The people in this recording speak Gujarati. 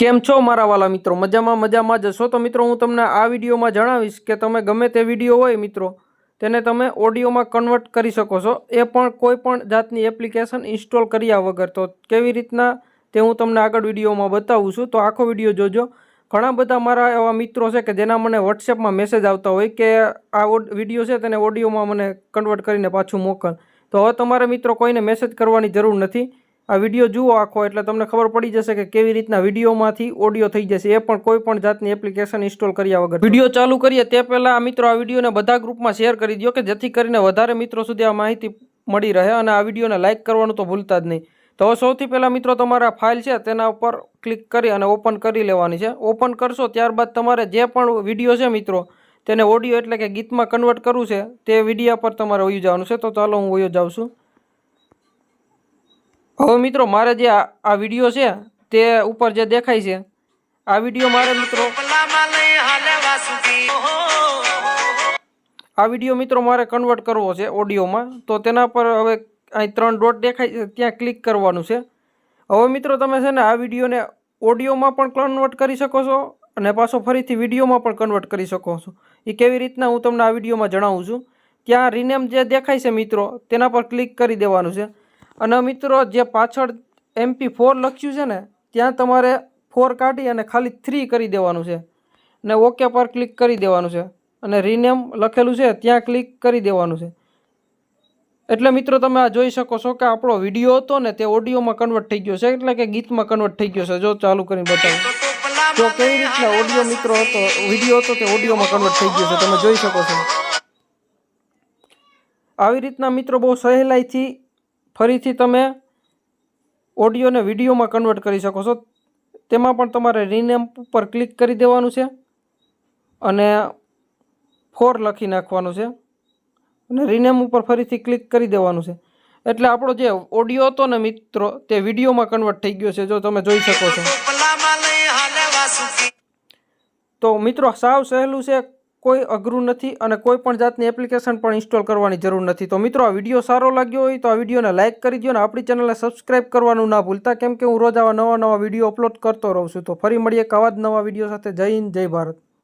કેમ છો મારા વાલા મિત્રો? મજામાં મજામાં જશો તો મિત્રો, હું તમને આ વિડીયોમાં જણાવીશ કે તમે ગમે તે વીડિયો હોય મિત્રો, તેને તમે ઓડિયોમાં કન્વર્ટ કરી શકો છો. એ પણ કોઈ પણ જાતની એપ્લિકેશન ઇન્સ્ટોલ કર્યા વગર. તો કેવી રીતના તે હું તમને આગળ વિડીયોમાં બતાવું છું. તો આખો વીડિયો જોજો. ઘણા બધા મારા એવા મિત્રો છે કે જેના મને વોટ્સએપમાં મેસેજ આવતા હોય કે આ વીડિયો છે તેને ઓડિયોમાં મને કન્વર્ટ કરીને પાછું મોકલ. તો હવે તમારે મિત્રો કોઈને મેસેજ કરવાની જરૂર નથી. આ વીડિયો જુઓ આખો, એટલે તમને ખબર પડી જશે કે કેવી રીતના વિડીયોમાંથી ઓડિયો થઈ જશે. એ પણ કોઈ પણ જાતની એપ્લિકેશન ઇન્સ્ટોલ કર્યા વગર. વીડિયો ચાલુ કરીએ તે પહેલાં મિત્રો આ વિડીયોને બધા ગ્રુપમાં શેર કરી દો કે જેથી કરીને વધારે મિત્રો સુધી આ માહિતી મળી રહે અને આ વિડીયોને લાઇક કરવાનું તો ભૂલતા જ નહીં. તો સૌથી પહેલાં મિત્રો તમારે ફાઇલ છે તેના ઉપર ક્લિક કરી અને ઓપન કરી લેવાની છે. ઓપન કરશો ત્યારબાદ તમારે જે પણ વીડિયો છે મિત્રો, તેને ઓડિયો એટલે કે ગીતમાં કન્વર્ટ કરવું છે તે વિડીયા પર તમારે વયું જવાનું છે. તો ચાલો હું વયો જાઉં છું. હવે મિત્રો, મારે જે આ વીડિયો છે, તે ઉપર જે દેખાય છે, આ વીડિયો મારે મિત્રો આ વીડિયો મિત્રો મારે કન્વર્ટ કરવો છે ઓડિયોમાં તો તેના પર હવે અહીં ત્રણ ડોટ દેખાય છે, ત્યાં ક્લિક કરવાનું છે. હવે મિત્રો, તમે છે ને આ વિડીયોને ઓડિયોમાં પણ કન્વર્ટ કરી શકો છો અને પાછો ફરીથી વિડીયોમાં પણ કન્વર્ટ કરી શકો છો. એ કેવી રીતના હું તમને આ વિડીયોમાં જણાવું છું. ત્યાં રિનેમ જે દેખાય છે મિત્રો, તેના પર ક્લિક કરી દેવાનું છે. અને મિત્રો, જે પાછળ એમપી ફોર લખ્યું છે ને, ત્યાં તમારે ફોર કાઢી અને ખાલી થ્રી કરી દેવાનું છે. ને ઓકે પર ક્લિક કરી દેવાનું છે. અને રિનેમ લખેલું છે, ત્યાં ક્લિક કરી દેવાનું છે. એટલે મિત્રો, તમે આ જોઈ શકો છો કે આપણો વીડિયો હતો ને, તે ઓડિયોમાં કન્વર્ટ થઈ ગયો છે, એટલે કે ગીતમાં કન્વર્ટ થઈ ગયો છે. જો ચાલુ કરીને બતાવું. તો કેવી રીતના ઓડિયો મિત્રો હતો વીડિયો હતો, તે ઓડિયોમાં કન્વર્ટ થઈ ગયો છે. તમે જોઈ શકો છો. આવી રીતના મિત્રો બહુ સહેલાઈથી ફરીથી તમે ઓડિયોને વિડીયોમાં કન્વર્ટ કરી શકો છો. તેમાં પણ તમારે રિનેમ ઉપર ક્લિક કરી દેવાનું છે અને ફોર લખી નાખવાનું છે અને રીનેમ ઉપર ફરીથી ક્લિક કરી દેવાનું છે. એટલે આપણો જે ઓડિયો હતો ને મિત્રો, તે વિડીયોમાં કન્વર્ટ થઈ ગયો છે, જો તમે જોઈ શકો છો. તો મિત્રો, સાવ સહેલું છે કોઈ અઘરું નથી અને કોઈ પણ જાતની એપ્લિકેશન પણ ઇન્સ્ટોલ કરવાની જરૂર નથી. તો મિત્રો, આ વીડિયો સારો લાગ્યો હોય તો આ વિડીયોને લાઇક કરી દો અને આપણી ચેનલને સબસ્ક્રાઇબ કરવાનું ના ભૂલતા, કેમ કે હું રોજ આવા નવા નવા વીડિયો અપલોડ કરતો રહું છું. તો ફરી મળીએ એક આવા જ નવા વીડિયો સાથે. જય હિન્દ, જય ભારત.